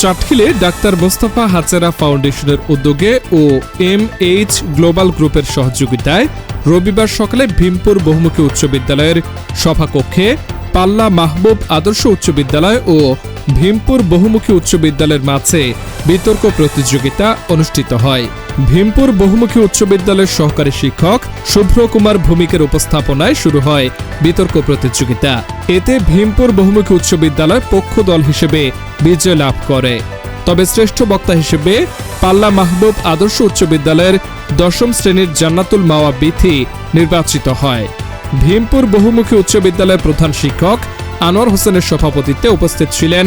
চাটখিলে doctor Mostafa হাজারা ফাউন্ডেশনের উদ্যোগে ও M H global গ্রুপের সহযোগিতায় রবিবার সকালে ভীমপুর বহুমুখী উচ্চ বিদ্যালয়ের সভাকক্ষে পাল্লা মাহবুব আদর্শ উচ্চ বিদ্যালয় ও ভীমপুর বহুমুখী উচ্চ বিদ্যালয়ের মাঝে বিতর্ক প্রতিযোগিতা অনুষ্ঠিত হয়। ভীমপুর বহুমুখী উচ্চ বিদ্যালয়ের সহকারী শিক্ষক শুভ্র কুমার ভূমিকের উপস্থাপনায় শুরু হয় বিতর্ক প্রতিযোগিতা। এতে ভীমপুর বহুমুখী উচ্চ বিদ্যালয় পক্ষ দল হিসেবে বিজয় লাভ করে। তবে শ্রেষ্ঠ বক্তা হিসেবে পাল্লা মাহবুব আদর্শ উচ্চ বিদ্যালয়ের দশম শ্রেণির জান্নাতুল মাওয়া বিথি নির্বাচিত হয়। ভীমপুর বহুমুখী উচ্চ বিদ্যালয়ের প্রধান শিক্ষক আনোয়ার হোসেনের সভাপতিত্বে উপস্থিত ছিলেন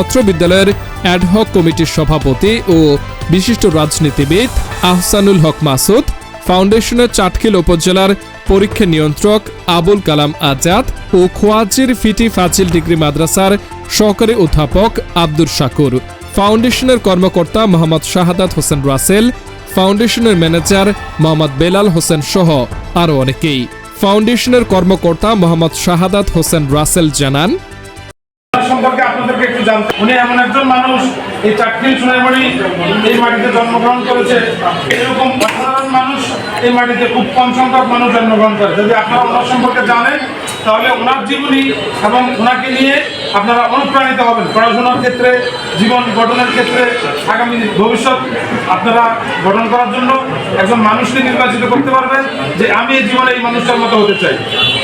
অত্র বিদ্যালয়ের অ্যাডহক কমিটির সভাপতি ও বিশিষ্ট রাজনীতিবিদ আহসানুল হক মাসুদ, ফাউন্ডেশনের চাটখিল উপজেলার পরীক্ষা নিয়ন্ত্রক আবুল কালাম আজাদ ও খোয়াজির ফিটি ফাজিল ডিগ্রি মাদ্রাসার সহকারী অধ্যাপক আব্দুর শাকুর। ফাউন্ডেশনের কর্মকর্তা মোহাম্মদ শাহাদাত হোসেন রাসেল, ফাউন্ডেশনের ম্যানেজার মোহাম্মদ বেলাল হোসেন সহ আরও অনেকেই। ফাউন্ডেশনের কর্মকর্তা মোহাম্মদ শাহাদাত হোসেন রাসেল জানান সম্পর্কে আপনাদেরকে একটু জানতে উনি এমন একজন মানুষ, এই চাকরির সোনাইবাড়ি এই মাটিতে জন্মগ্রহণ করেছে। এরকম অসাধারণ মানুষ এই মাটিতে খুব কম সংখ্যক মানুষ জন্মগ্রহণ করে। যদি আপনারা ওনার সম্পর্কে জানেন, তাহলে ওনার জীবনী এবং ওনাকে নিয়ে আপনারা অনুপ্রাণিত হবেন। পড়াশোনার ক্ষেত্রে, জীবন গঠনের ক্ষেত্রে, আগামী ভবিষ্যৎ আপনারা গঠন করার জন্য একজন মানুষকে নির্বাচিত করতে পারবেন, যে আমি এই জীবনে এই মানুষটার মতো হতে চাই।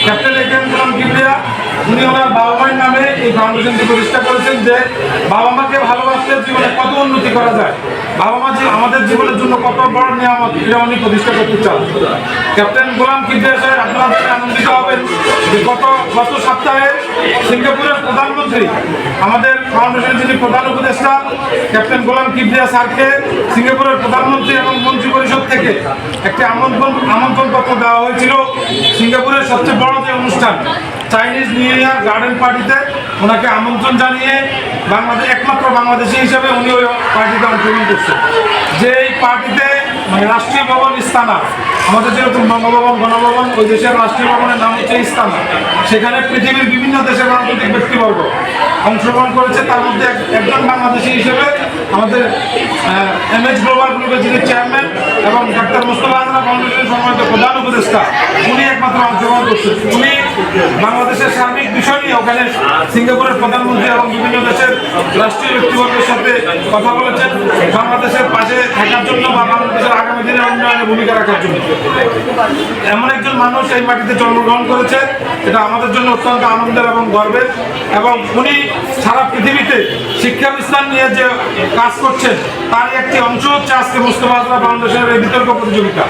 ক্যাপ্টেন এ কেম গোলাম কিবরিয়া, উনি ওনার বাবা মায়ের নামে এই ফাউন্ডেশনটি প্রতিষ্ঠা করেছেন যে বাবা মাকে ভালোবাসলে জীবনে কত উন্নতি করা যায়। বাবা মা আমাদের জীবনের জন্য কত বড় নিয়ামত, এটা উনি প্রতিষ্ঠা করতে চান। ক্যাপ্টেন গোলাম কিবরিয়া সাহেব, আপনারা আনন্দিত হবেন যে গত গত সপ্তাহে সিঙ্গাপুরের প্রধানমন্ত্রী, আমাদের ফাউন্ডেশনের যিনি প্রধান উপদেষ্টা, ক্যাপ্টেন গোলাম কিবরিয়া স্যারকে সিঙ্গাপুরের প্রধানমন্ত্রী এবং মন্ত্রী পরিষদ থেকে একটি আমন্ত্রণ আমন্ত্রণ পত্র দেওয়া হয়েছিল। সিঙ্গাপুরের সবচেয়ে বড় যে অনুষ্ঠান, চাইনিজ নিউ ইয়ার গার্ডেন পার্টিতে ওনাকে আমন্ত্রণ জানিয়ে বাংলাদেশ, একমাত্র বাংলাদেশি হিসেবে উনি ওই পার্টিতে অংশগ্রহণ করছেন। যে এই পার্টিতে মানে রাষ্ট্রীয় ভবন ইস্তানা আমাদের যেরকম বঙ্গভবন, গণভবন, ওই দেশের রাষ্ট্রীয় ভবনের নাম হচ্ছে ইস্তানা সেখানে পৃথিবীর বিভিন্ন দেশের রাজনৈতিক ব্যক্তিবর্গ অংশগ্রহণ করেছে। তার মধ্যে একজন বাংলাদেশি হিসেবে আমাদের এম এইচ গ্লোবাল গ্রুপের যিনি চেয়ারম্যান এবং ডাক্তার মোস্তফা আজরা ফাউন্ডেশনের সম্মানিত প্রধান উপদেষ্টা, উনি একমাত্র অংশগ্রহণ করছেন। উনি বাংলাদেশের সার্বিক বিষয় নিয়ে ওখানে সিঙ্গাপুরের প্রধানমন্ত্রী এবং বিভিন্ন দেশের রাষ্ট্রীয় ব্যক্তিবর্গের সাথে কথা বলেছেন। বাংলাদেশের পাশে থাকার জন্য বা বাংলাদেশের আগামী দিনের উন্নয়নে ভূমিকা রাখার জন্য। এমন একজন মানুষ এই মাটিতে জন্মগ্রহণ করেছে, এটা আমাদের জন্য অত্যন্ত আনন্দের এবং গর্বের। এবং উনি সারা পৃথিবীতে শিক্ষা বিস্তার নিয়ে যে কাজ করছেন তার একটি অংশ হচ্ছে আজকে মুস্তফা আজরা ফাউন্ডেশনের এই বিতর্ক প্রতিযোগিতা।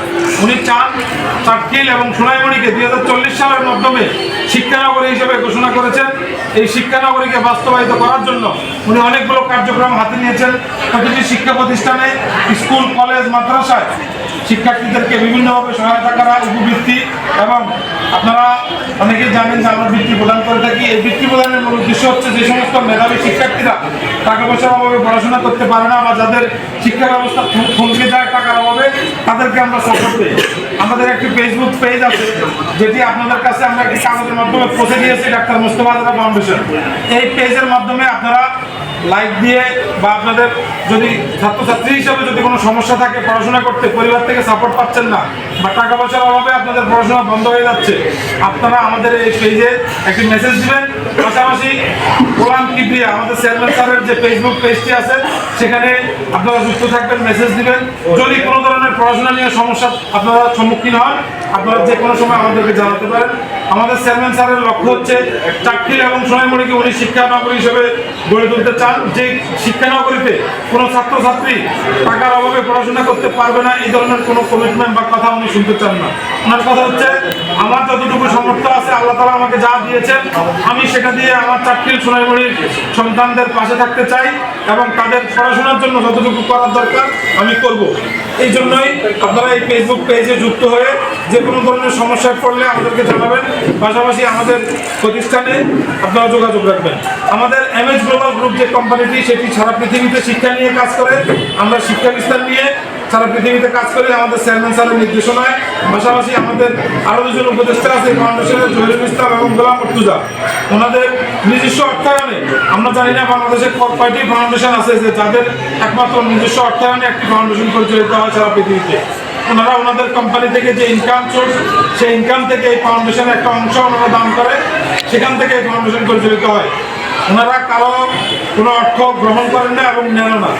উনি চান চাটকিল এবং সোনাইমণিকে দুই হাজার চল্লিশ সালের মাধ্যমে শিক্ষানগরী হিসেবে ঘোষণা করেছেন। এই শিক্ষানগরীকে বাস্তবায়িত করার জন্য উনি অনেকগুলো কার্যক্রম হাতে নিয়েছেন। প্রতিটি শিক্ষা প্রতিষ্ঠানে, স্কুল, কলেজ, মাদ্রাসায় শিক্ষার্থীদেরকে বিভিন্নভাবে সহায়তা করা, উপবৃত্তি এবং আপনারা অনেকেই জানেন যে আমরা বৃত্তি প্রদান করে থাকি। এই বৃত্তি প্রদানের মূল উদ্দেশ্য হচ্ছে যে সমস্ত মেধাবী শিক্ষার্থীরা টাকা পয়সার অভাবে পড়াশোনা করতে পারে না বা যাদের শিক্ষা ব্যবস্থা থম- থমকে যায় অভাবে তাদেরকে আমরা সাপোর্ট দিই। আমাদের একটি ফেসবুক পেজ আছে, যেটি আপনাদের কাছে আমরা একটি কাগজের মাধ্যমে পৌঁছে দিয়েছি, ডাক্তার মুস্তফা ফাউন্ডেশন এই পেজের মাধ্যমে আপনারা লাইক দিয়ে বা আপনাদের যদি ছাত্রছাত্রী হিসাবে যদি কোনো সমস্যা থাকে পড়াশোনা করতে, পরিবার থেকে সাপোর্ট পাচ্ছেন না বা টাকা পয়সার অভাবে আপনাদের পড়াশোনা বন্ধ হয়ে যাচ্ছে, আপনারা আমাদের এই পেজে একটি মেসেজ দিবেন। পাশাপাশি গোলাম কিবরিয়া, আমাদের চেয়ারম্যান স্যারের যে ফেসবুক পেজটি আছে, সেখানে আপনারা যুক্ত থাকবেন মেসেজ দিবেন। যদি কোনো ধরনের পড়াশোনা নিয়ে সমস্যা আপনারা সম্মুখীন হন, আপনারা যে কোনো সময় আমাদেরকে জানাতে পারেন। আমাদের চেয়ারম্যান স্যারের লক্ষ্য হচ্ছে চাকরি এবং সোনাইমণিকে উনি শিক্ষা নগরী হিসেবে গড়ে তুলতে চান। যে শিক্ষা নগরীতে কোনো ছাত্রছাত্রী টাকার অভাবে পড়াশোনা করতে পারবে না, এই ধরনের কোনো কমিটমেন্ট বা কথা উনি শুনতে চান না। ওনার কথা হচ্ছে, আমার যতটুকু সামর্থ্য আছে, আল্লাহ তালা আমাকে যা দিয়েছেন, আমি সেটা দিয়ে আমার চাকরি সোনাইমণির সন্তানদের পাশে থাকতে চাই এবং তাদের পড়াশোনার জন্য যতটুকু করার দরকার আমি করব। এই জন্যই আপনারা এই ফেসবুক পেজে যুক্ত হয়ে যে কোনো ধরনের সমস্যায় পড়লে আমাদেরকে জানাবেন। পাশাপাশি আমাদের প্রতিষ্ঠানে আপনারা যোগাযোগ রাখবেন। আমাদের এমএস গ্লোবাল গ্রুপ যে কোম্পানিটি সেটি সারা পৃথিবীতে শিক্ষা নিয়ে কাজ করে। আমরা শিক্ষা বিস্তার নিয়ে সারা পৃথিবীতে কাজ করে। আমাদের চেয়ারম্যান স্যারের নির্দেশনায় পাশাপাশি আমাদের আরও দুজন উপদেষ্টা আছে, ফাউন্ডেশনের জহিরুল ইসলাম এবং গোলাম মর্তুজা। ওনাদের নিজস্ব অর্থায়নে, আমরা জানি না বাংলাদেশে কয়টি ফাউন্ডেশন আছে, যে যাদের একমাত্র নিজস্ব অর্থায়নে একটি ফাউন্ডেশন পরিচালিত হয় সারা পৃথিবীতে। ওনারা ওনাদের কোম্পানি থেকে যে ইনকাম সোর্স সেই ইনকাম থেকে এই ফাউন্ডেশনের একটা অংশ ওনারা দান করে, সেখান থেকে এই ফাউন্ডেশন পরিচালিত হয়। ওনারা কারও কোনো অর্থ গ্রহণ করেন না এবং নেন না।